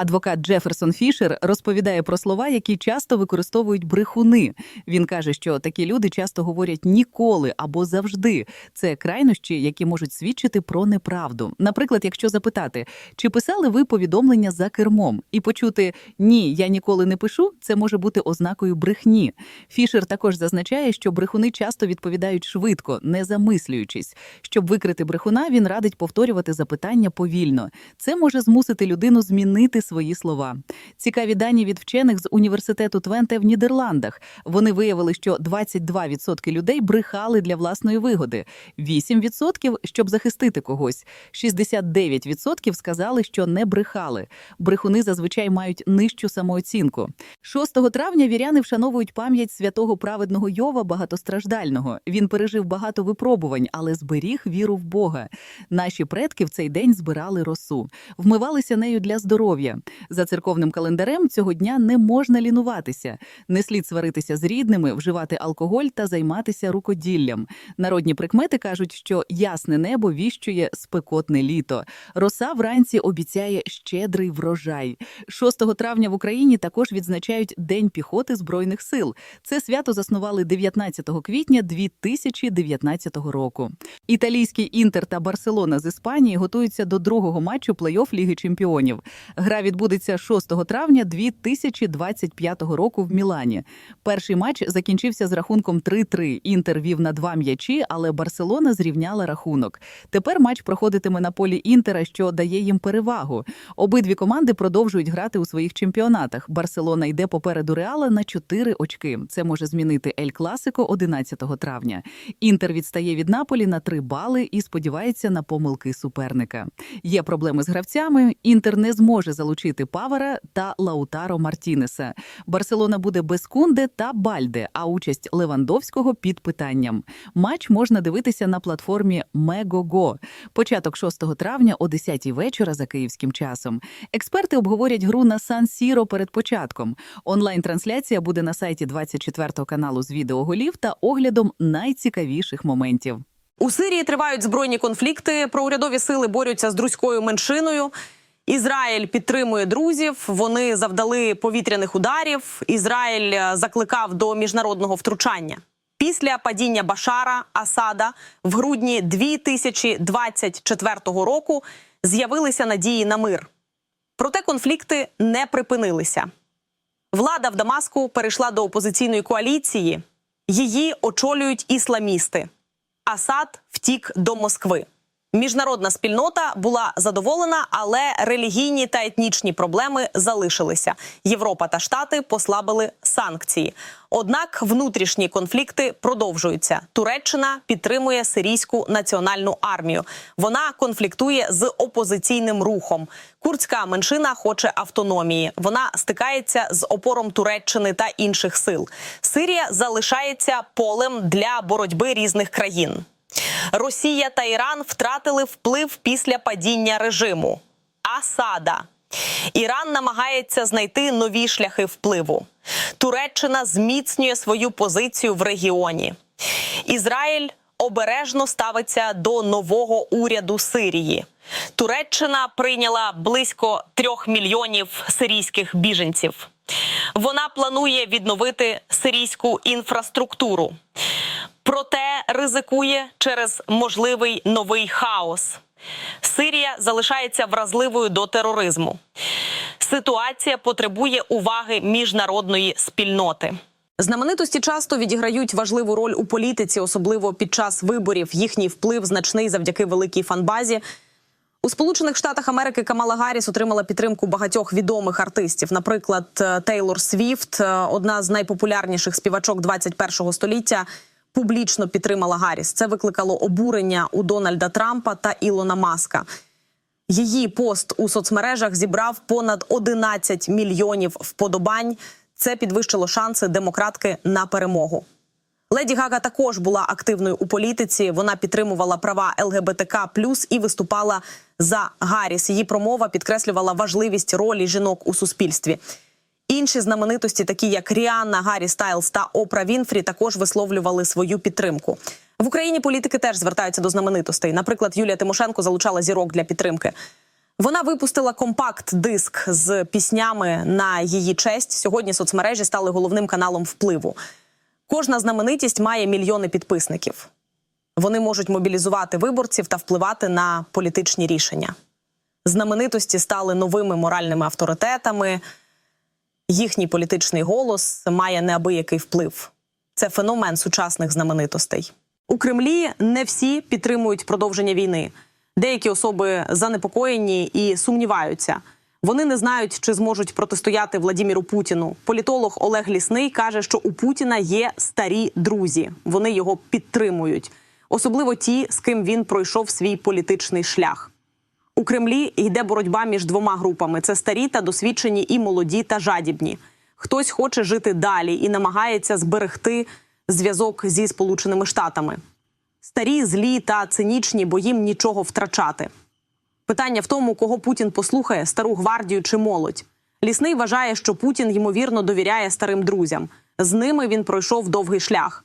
Адвокат Джеферсон Фішер розповідає про слова, які часто використовують брехуни. Він каже, що такі люди часто говорять ніколи або завжди. Це крайнощі, які можуть свідчити про неправду. Наприклад, якщо запитати, чи писали ви повідомлення за кермом, і почути ні, я ніколи не пишу, це може бути ознакою брехні. Фішер також зазначає, що брехуни часто відповідають швидко, не замислюючись. Щоб викрити брехуна, він радить повторювати запитання повільно. Це може змусити людину змінити свої слова. Цікаві дані від вчених з університету Твенте в Нідерландах. Вони виявили, що 22% людей брехали для власної вигоди, 8% – щоб захистити когось, 69% сказали, що не брехали. Брехуни зазвичай мають нижчу самооцінку. 6 травня віряни вшановують пам'ять святого праведного Йова багатостраждального. Він пережив багато випробувань, але зберіг віру в Бога. Наші предки в цей день збирали росу, вмивалися нею для здоров'я. За церковним календарем цього дня не можна лінуватися, не слід сваритися з рідними, вживати алкоголь та займатися рукоділлям. Народні прикмети кажуть, що ясне небо віщує спекотне літо. Роса вранці обіцяє щедрий врожай. 6 травня в Україні також відзначають День піхоти збройних сил. Це свято заснували 19 квітня 2019 року. Італійський інтер та Барселона з Іспанії готуються до другого матчу плей-офф Ліги Чемпіонів. Гра відбудеться 6 травня 2025 року в Мілані. Перший матч закінчився з рахунком 3-3. Інтер вів на два м'ячі, але Барселона зрівняла рахунок. Тепер матч проходитиме на полі Інтера, що дає їм перевагу. Обидві команди продовжують грати у своїх чемпіонатах. Барселона йде попереду Реала на 4 очки. Це може змінити Ель Класико 11 травня. Інтер відстає від Наполі на 3 бали і сподівається на помилки суперника. Є проблеми з гравцями. Інтер не зможе залучити Павара та Лаутаро Мартінеса. Барселона буде без Кунде та Бальде, а участь Левандовського під питанням. Матч можна дивитися на платформі Мегого. Початок 6 травня о 10 вечора за київським часом. Експерти обговорять гру на Сан Сіро перед початком. Онлайн-трансляція буде на сайті 24 каналу з відеоголів та оглядом найцікавіших моментів. У Сирії тривають збройні конфлікти. Проурядові сили борються з друзькою меншиною. Ізраїль підтримує друзів. Вони завдали повітряних ударів. Ізраїль е, закликав до міжнародного втручання. Після падіння Башара Асада в грудні 2024 року з'явилися надії на мир. Проте конфлікти не припинилися. Влада в Дамаску перейшла до опозиційної коаліції. Її очолюють ісламісти. Асад втік до Москви. Міжнародна спільнота була задоволена, але релігійні та етнічні проблеми залишилися. Європа та Штати послабили санкції. Однак внутрішні конфлікти продовжуються. Туреччина підтримує сирійську національну армію. Вона конфліктує з опозиційним рухом. Курдська меншина хоче автономії. Вона стикається з опором Туреччини та інших сил. Сирія залишається полем для боротьби різних країн. Росія та Іран втратили вплив після падіння режиму Асада. Іран намагається знайти нові шляхи впливу. Туреччина зміцнює свою позицію в регіоні. Ізраїль обережно ставиться до нового уряду Сирії. Туреччина прийняла близько трьох мільйонів сирійських біженців. Вона планує відновити сирійську інфраструктуру проте ризикує через можливий новий хаос. Сирія залишається вразливою до тероризму. Ситуація потребує уваги міжнародної спільноти. Знаменитості часто відіграють важливу роль у політиці, особливо під час виборів. Їхній вплив значний завдяки великій фанбазі. У Сполучених Штатах Америки Камала Гарріс отримала підтримку багатьох відомих артистів. Наприклад, Тейлор Свіфт, одна з найпопулярніших співачок 21-го століття, публічно підтримала Гарріс. Це викликало обурення у Дональда Трампа та Ілона Маска. Її пост у соцмережах зібрав понад 11 мільйонів вподобань. Це підвищило шанси демократки на перемогу. Леді Гага також була активною у політиці. Вона підтримувала права ЛГБТК і виступала за Гарріс. Її промова підкреслювала важливість ролі жінок у суспільстві. Інші знаменитості, такі як Ріанна, Гаррі Стайлз та Опра Вінфрі, також висловлювали свою підтримку. В Україні політики теж звертаються до знаменитостей. Наприклад, Юлія Тимошенко залучала зірок для підтримки. Вона випустила компакт-диск з піснями на її честь. Сьогодні соцмережі стали головним каналом впливу. Кожна знаменитість має мільйони підписників. Вони можуть мобілізувати виборців та впливати на політичні рішення. Знаменитості стали новими моральними авторитетами. Їхній політичний голос має неабиякий вплив. Це феномен сучасних знаменитостей. У Кремлі не всі підтримують продовження війни. Деякі особи занепокоєні і сумніваються. Вони не знають, чи зможуть протистояти Владіміру Путіну. Політолог Олег Лісний каже, що у Путіна є старі друзі. Вони його підтримують, особливо ті, з ким він пройшов свій політичний шлях. У Кремлі йде боротьба між двома групами: це старі та досвідчені, і молоді та жадібні. Хтось хоче жити далі і намагається зберегти зв'язок зі Сполученими Штатами. Старі, злі та цинічні, бо їм нічого втрачати. Питання в тому, кого Путін послухає стару гвардію чи молодь. Лісний вважає, що Путін ймовірно довіряє старим друзям. З ними він пройшов довгий шлях.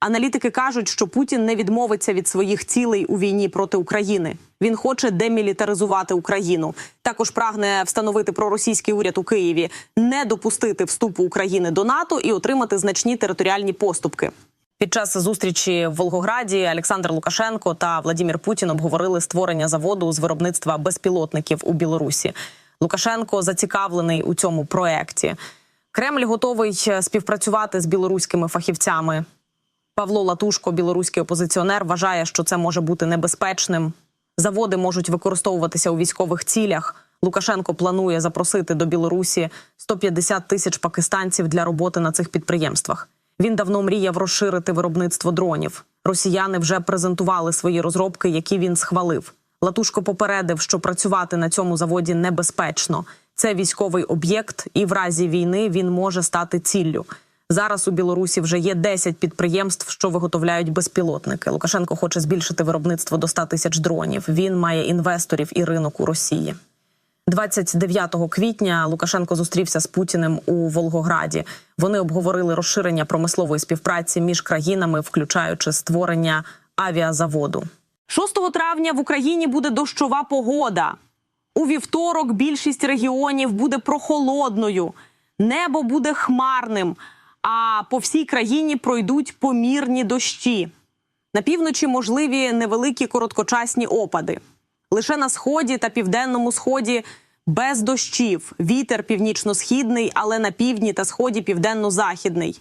Аналітики кажуть, що Путін не відмовиться від своїх цілей у війні проти України. Він хоче демілітаризувати Україну. Також прагне встановити проросійський уряд у Києві, не допустити вступу України до НАТО і отримати значні територіальні поступки. Під час зустрічі в Волгограді Олександр Лукашенко та Владімір Путін обговорили створення заводу з виробництва безпілотників у Білорусі. Лукашенко зацікавлений у цьому проекті. Кремль готовий співпрацювати з білоруськими фахівцями. Павло Латушко, білоруський опозиціонер, вважає, що це може бути небезпечним. Заводи можуть використовуватися у військових цілях. Лукашенко планує запросити до Білорусі 150 тисяч пакистанців для роботи на цих підприємствах. Він давно мріяв розширити виробництво дронів. Росіяни вже презентували свої розробки, які він схвалив. Латушко попередив, що працювати на цьому заводі небезпечно. Це військовий об'єкт, і в разі війни він може стати ціллю. Зараз у Білорусі вже є 10 підприємств, що виготовляють безпілотники. Лукашенко хоче збільшити виробництво до 100 тисяч дронів. Він має інвесторів і ринок у Росії. 29 квітня Лукашенко зустрівся з Путіним у Волгограді. Вони обговорили розширення промислової співпраці між країнами, включаючи створення авіазаводу. 6 травня в Україні буде дощова погода. У вівторок більшість регіонів буде прохолодною, небо буде хмарним, а по всій країні пройдуть помірні дощі. На півночі можливі невеликі короткочасні опади. Лише на сході та південному сході без дощів. Вітер північно-східний, але на півдні та сході південно-західний.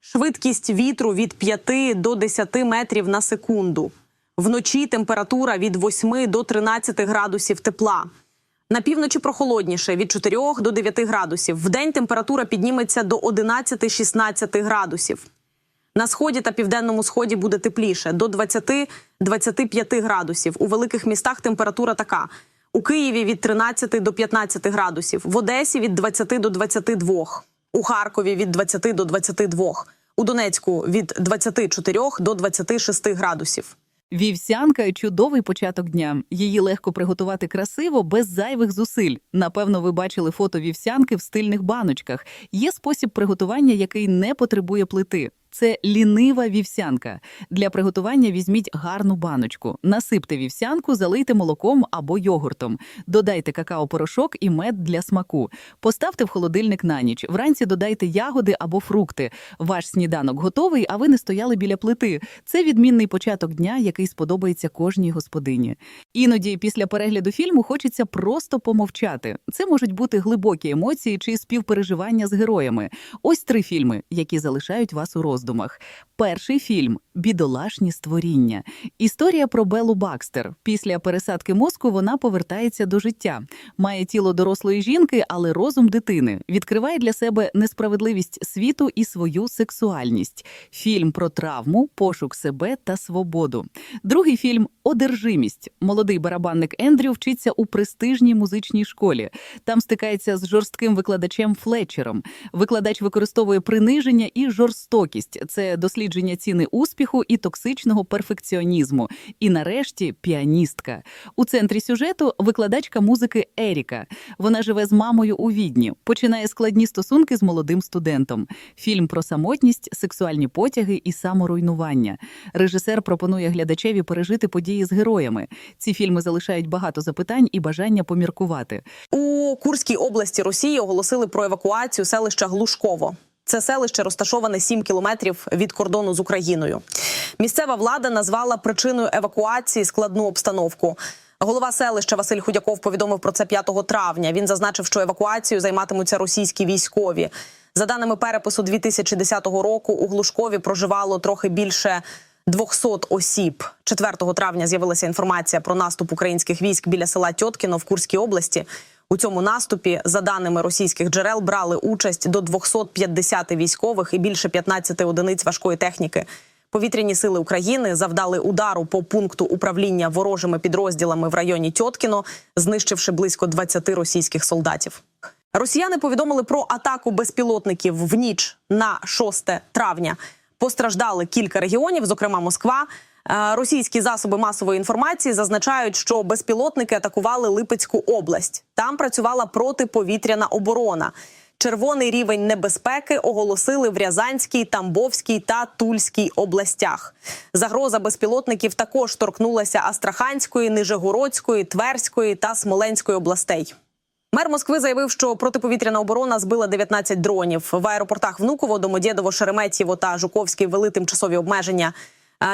Швидкість вітру від 5 до 10 метрів на секунду. Вночі температура від 8 до 13 градусів тепла. На півночі прохолодніше від 4 до 9 градусів. Вдень температура підніметься до 11-16 градусів. На сході та південному сході буде тепліше до 20-25 градусів. У великих містах температура така: у Києві від 13 до 15 градусів, в Одесі від 20 до 22, у Харкові від 20 до 22, у Донецьку від 24 до 26 градусів. Вівсянка чудовий початок дня. Її легко приготувати красиво, без зайвих зусиль. Напевно, ви бачили фото вівсянки в стильних баночках. Є спосіб приготування, який не потребує плити. Це лінива вівсянка. Для приготування візьміть гарну баночку, насипте вівсянку, залийте молоком або йогуртом, додайте какао-порошок і мед для смаку. Поставте в холодильник на ніч. Вранці додайте ягоди або фрукти. Ваш сніданок готовий, а ви не стояли біля плити. Це відмінний початок дня, який сподобається кожній господині. Іноді після перегляду фільму хочеться просто помовчати. Це можуть бути глибокі емоції чи співпереживання з героями. Ось три фільми, які залишають вас у роздумах. Перший фільм Бідолашні створіння. Історія про Белу Бакстер. Після пересадки мозку вона повертається до життя. Має тіло дорослої жінки, але розум дитини. Відкриває для себе несправедливість світу і свою сексуальність. Фільм про травму, пошук себе та свободу. Другий фільм Одержимість. Молодий барабанник Ендрю вчиться у престижній музичній школі. Там стикається з жорстким викладачем Флетчером. Викладач використовує приниження і жорстокість, самотність це дослідження ціни успіху і токсичного перфекціонізму. І нарешті піаністка. У центрі сюжету викладачка музики Еріка. Вона живе з мамою у відні, починає складні стосунки з молодим студентом. Фільм про самотність, сексуальні потяги і саморуйнування. Режисер пропонує глядачеві пережити події з героями. Ці фільми залишають багато запитань і бажання поміркувати. У Курській області Росії оголосили про евакуацію селища Глушково. Це селище розташоване 7 кілометрів від кордону з Україною. Місцева влада назвала причиною евакуації складну обстановку. Голова селища Василь Худяков повідомив про це 5 травня. Він зазначив, що евакуацією займатимуться російські військові. За даними перепису 2010 року, у Глушкові проживало трохи більше 200 осіб. 4 травня з'явилася інформація про наступ українських військ біля села Тьоткіно в Курській області. У цьому наступі, за даними російських джерел, брали участь до 250 військових і більше 15 одиниць важкої техніки. Повітряні сили України завдали удару по пункту управління ворожими підрозділами в районі Тьоткіно, знищивши близько 20 російських солдатів. Росіяни повідомили про атаку безпілотників в ніч на 6 травня. Постраждали кілька регіонів, зокрема Москва. Е, Російські засоби масової інформації зазначають, що безпілотники атакували Липецьку область. Там працювала протиповітряна оборона. Червоний рівень небезпеки оголосили в Рязанській, Тамбовській та Тульській областях. Загроза безпілотників також торкнулася Астраханської, Нижегородської, Тверської та Смоленської областей. Мер Москви заявив, що протиповітряна оборона збила 19 дронів. В аеропортах Внуково, Домодєдово, Шереметьєво та Жуковський ввели тимчасові обмеження.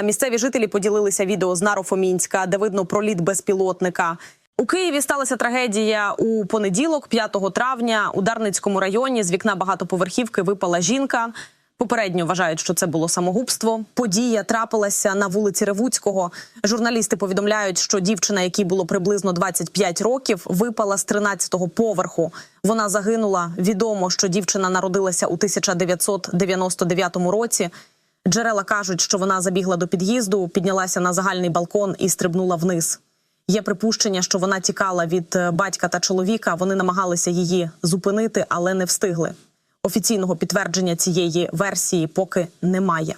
Місцеві жителі поділилися відео з Нарофомінська, де видно проліт безпілотника. У Києві сталася трагедія у понеділок, 5 травня. У Дарницькому районі з вікна багатоповерхівки випала жінка. Попередньо вважають, що це було самогубство. Подія трапилася на вулиці Ревуцького. Журналісти повідомляють, що дівчина, якій було приблизно 25 років, випала з 13-го поверху. Вона загинула. Відомо, що дівчина народилася у 1999 році. Джерела кажуть, що вона забігла до під'їзду, піднялася на загальний балкон і стрибнула вниз. Є припущення, що вона тікала від е, батька та чоловіка. Вони намагалися її зупинити, але не встигли. Офіційного підтвердження цієї версії поки немає.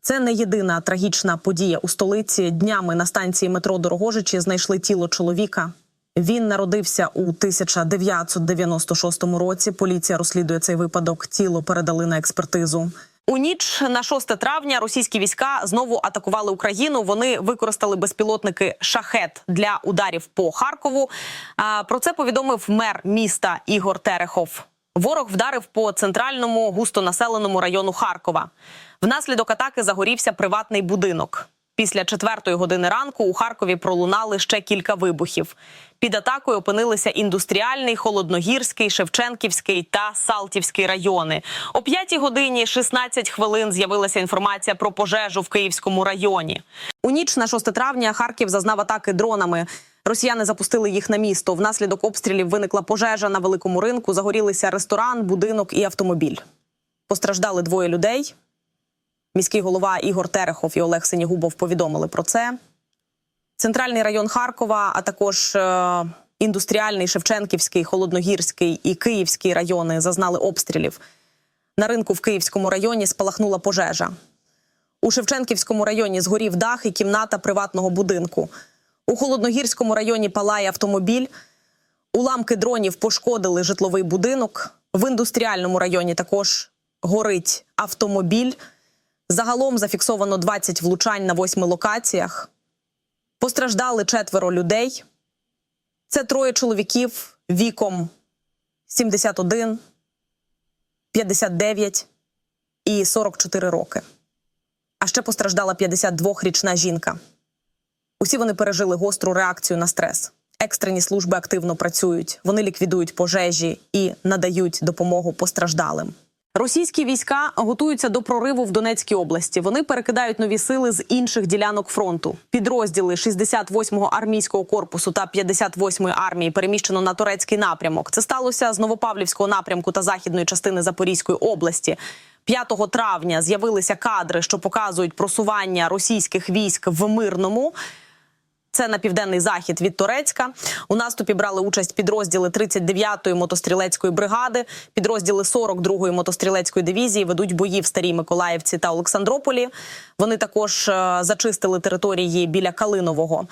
Це не єдина трагічна подія у столиці. Днями на станції метро Дорогожичі знайшли тіло чоловіка. Він народився у 1996 році. Поліція розслідує цей випадок. Тіло передали на експертизу. У ніч на 6 травня російські війська знову атакували Україну. Вони використали безпілотники шахет для ударів по Харкову. Про це повідомив мер міста Ігор Терехов. Ворог вдарив по центральному густонаселеному району Харкова. Внаслідок атаки загорівся приватний будинок. Після четвертої години ранку у Харкові пролунали ще кілька вибухів. Під атакою опинилися індустріальний, холодногірський, Шевченківський та Салтівський райони. О п'ятій годині 16 хвилин з'явилася інформація про пожежу в Київському районі. У ніч на 6 травня Харків зазнав атаки дронами. Росіяни запустили їх на місто. Внаслідок обстрілів виникла пожежа на великому ринку. Загорілися ресторан, будинок і автомобіль. Постраждали двоє людей. Міський голова Ігор Терехов і Олег Синігубов повідомили про це. Центральний район Харкова, а також е, індустріальний, Шевченківський, Холодногірський і Київський райони зазнали обстрілів. На ринку в Київському районі спалахнула пожежа. У Шевченківському районі згорів дах і кімната приватного будинку. У Холодногірському районі палає автомобіль. Уламки дронів пошкодили житловий будинок. В індустріальному районі також горить автомобіль. Загалом зафіксовано 20 влучань на восьми локаціях. Постраждали четверо людей. Це троє чоловіків віком 71, 59 і 44 роки. А ще постраждала 52-річна жінка. Усі вони пережили гостру реакцію на стрес. Екстрені служби активно працюють. Вони ліквідують пожежі і надають допомогу постраждалим. Російські війська готуються до прориву в Донецькій області. Вони перекидають нові сили з інших ділянок фронту. Підрозділи 68-го армійського корпусу та 58-ї армії переміщено на турецький напрямок. Це сталося з Новопавлівського напрямку та західної частини Запорізької області. 5 травня з'явилися кадри, що показують просування російських військ в мирному. Це на південний захід від Турецька. У наступі брали участь підрозділи 39-ї мотострілецької бригади, підрозділи 42-ї мотострілецької дивізії ведуть бої в Старій Миколаївці та Олександрополі. Вони також е, зачистили території біля Калинового.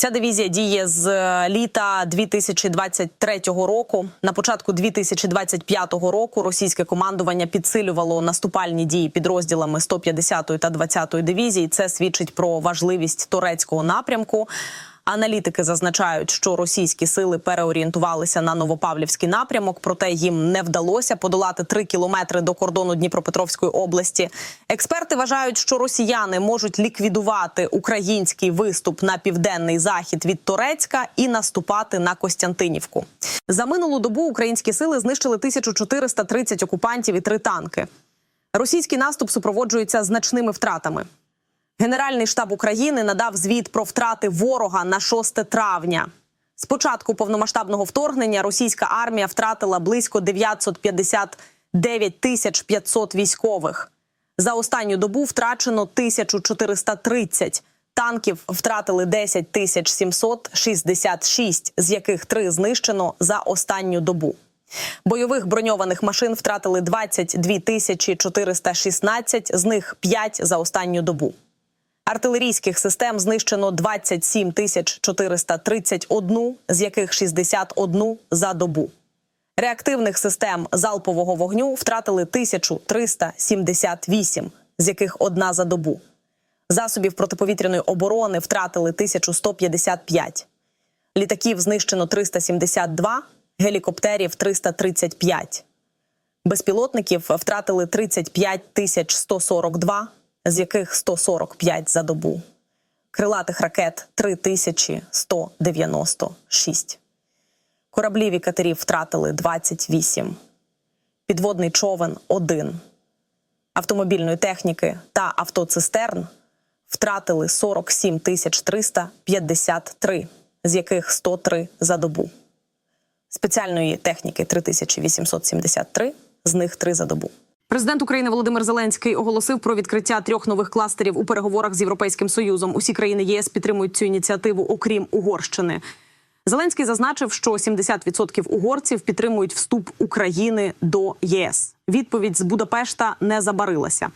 Ця дивізія діє з е, літа 2023 року. На початку 2025 року російське командування підсилювало наступальні дії підрозділами 150-ї та 20-ї дивізії. Це свідчить про важливість турецького напрямку. Аналітики зазначають, що російські сили переорієнтувалися на Новопавлівський напрямок, проте їм не вдалося подолати три кілометри до кордону Дніпропетровської області. Експерти вважають, що росіяни можуть ліквідувати український виступ на південний захід від Торецька і наступати на Костянтинівку. За минулу добу українські сили знищили 1430 окупантів і три танки. Російський наступ супроводжується значними втратами. Генеральний штаб України надав звіт про втрати ворога на 6 травня. З початку повномасштабного вторгнення російська армія втратила близько 959 тисяч 500 військових. За останню добу втрачено 1430. Танків втратили 10 тисяч 766, з яких три знищено за останню добу. Бойових броньованих машин втратили 22 тисячі 416, з них 5 за останню добу. Артилерійських систем знищено 27 тисяч 431, з яких 61 за добу. Реактивних систем залпового вогню втратили 1378, з яких одна за добу. Засобів протиповітряної оборони втратили 1155. Літаків знищено 372, гелікоптерів 335. Безпілотників втратили 35 тисяч 142, з яких 145 за добу. Крилатих ракет 3196. Кораблів і катерів втратили 28. Підводний човен 1. Автомобільної техніки та автоцистерн втратили 47 353, з яких 103 за добу. Спеціальної техніки 3873, з них 3 за добу. Президент України Володимир Зеленський оголосив про відкриття трьох нових кластерів у переговорах з Європейським Союзом. Усі країни єС підтримують цю ініціативу, окрім Угорщини. Зеленський зазначив, що 70% угорців підтримують вступ України до ЄС. Відповідь з Будапешта не забарилася.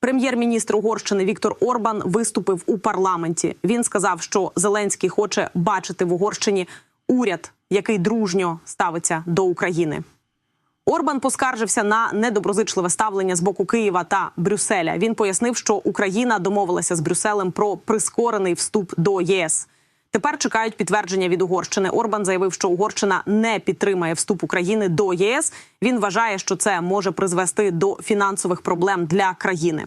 Прем'єр-міністр Угорщини Віктор Орбан виступив у парламенті. Він сказав, що Зеленський хоче бачити в Угорщині уряд, який дружньо ставиться до України. Орбан поскаржився на недоброзичливе ставлення з боку Києва та Брюсселя. Він пояснив, що Україна домовилася з Брюсселем про прискорений вступ до ЄС. Тепер чекають підтвердження від Угорщини. Орбан заявив, що Угорщина не підтримає вступ України до ЄС. Він вважає, що це може призвести до фінансових проблем для країни.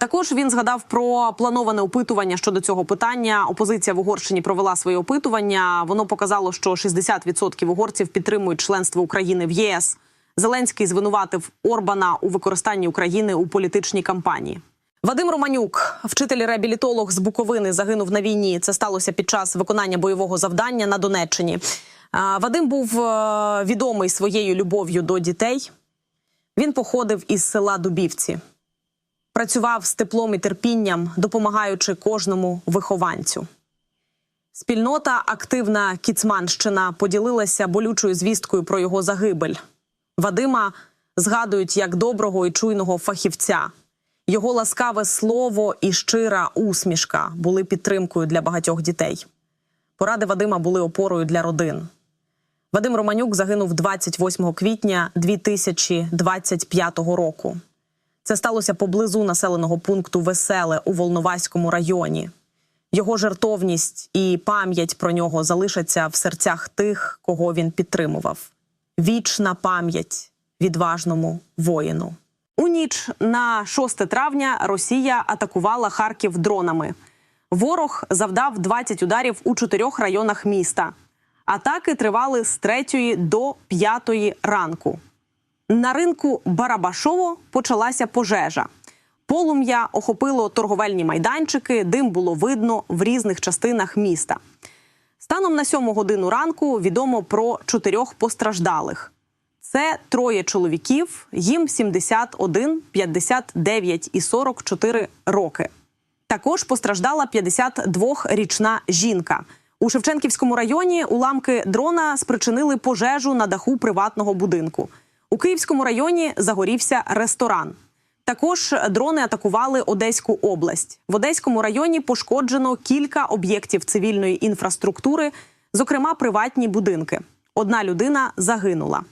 Також він згадав про плановане опитування щодо цього питання. Опозиція в Угорщині провела своє опитування. Воно показало, що 60% угорців підтримують членство України в ЄС. Зеленський звинуватив Орбана у використанні України у політичній кампанії. Вадим Романюк, вчитель-реабілітолог з Буковини, загинув на війні. Це сталося під час виконання бойового завдання на Донеччині. Вадим був е, відомий своєю любов'ю до дітей. Він походив із села Дубівці працював з теплом і терпінням, допомагаючи кожному вихованцю. Спільнота активна Кіцманщина поділилася болючою звісткою про його загибель. Вадима згадують як доброго і чуйного фахівця. Його ласкаве слово і щира усмішка були підтримкою для багатьох дітей. Поради Вадима були опорою для родин. Вадим Романюк загинув 28 квітня 2025 року. Це сталося поблизу населеного пункту Веселе у Волноваському районі. Його жертовність і пам'ять про нього залишаться в серцях тих, кого він підтримував. Вічна пам'ять відважному воїну. У ніч на 6 травня Росія атакувала Харків дронами. Ворог завдав 20 ударів у чотирьох районах міста. Атаки тривали з 3 до 5 ранку. На ринку Барабашово почалася пожежа. Полум'я охопило торговельні майданчики, дим було видно в різних частинах міста. Станом на сьому годину ранку відомо про чотирьох постраждалих. Це троє чоловіків, їм 71, 59 і 44 роки. Також постраждала 52-річна жінка. У Шевченківському районі уламки дрона спричинили пожежу на даху приватного будинку. У Київському районі загорівся ресторан. Також дрони атакували Одеську область. В Одеському районі пошкоджено кілька об'єктів цивільної інфраструктури, зокрема приватні будинки. Одна людина загинула.